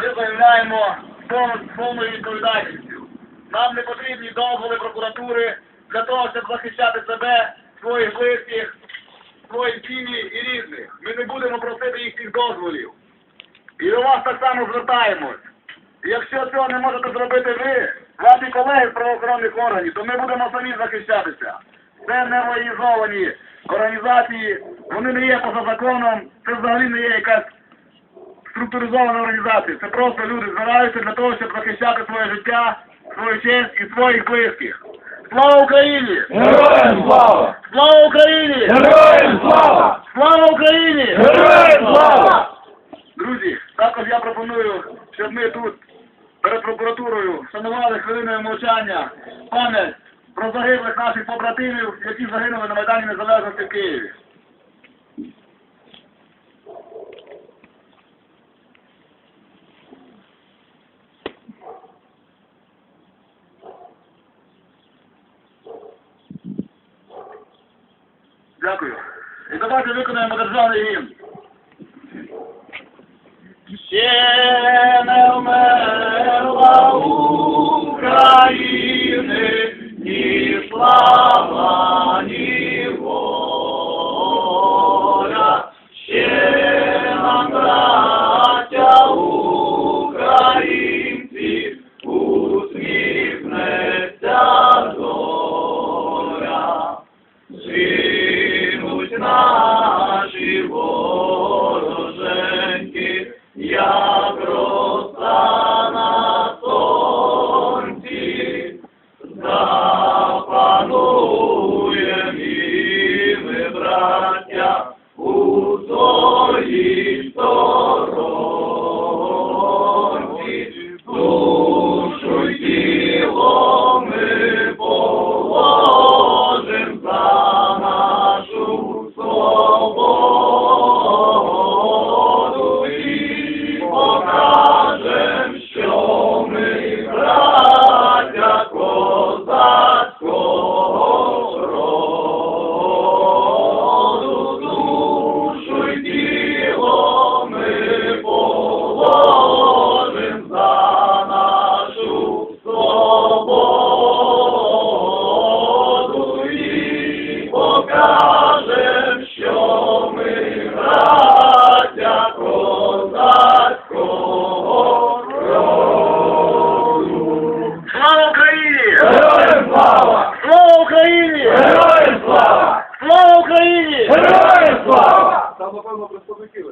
ми заявляємо повну- повною відповідальністю. Нам не потрібні дозволи прокуратури для того, щоб захищати себе, своїх близьких, своїх сім'ї і рідних. Ми не будемо просити їхніх дозволів. І до вас так само звертаємось. Якщо цього не можете зробити ви, ваші колеги з правоохоронних органів, то ми будемо самі захищатися. Це не воєнізовані організації, вони не є поза законом, це взагалі не є якась структуризована організація. Це просто люди збираються для того, щоб захищати своє життя, свою честь і своїх близьких. Слава Україні! Героям слава! Слава Україні! Героям слава! Слава Україні! Героям слава! Друзі, також я пропоную, щоб ми тут перед прокуратурою вшанували хвилиною мовчання пам'ять про загиблих наших побратимів, які загинули на Майдані Незалежності в Києві. Дякую. І давайте виконаємо державний гімн. Ще скажем, що. Слава Україні! Героям слава! Слава Україні! Героям слава! Слава Україні! Героям слава! Там, напевно, представників!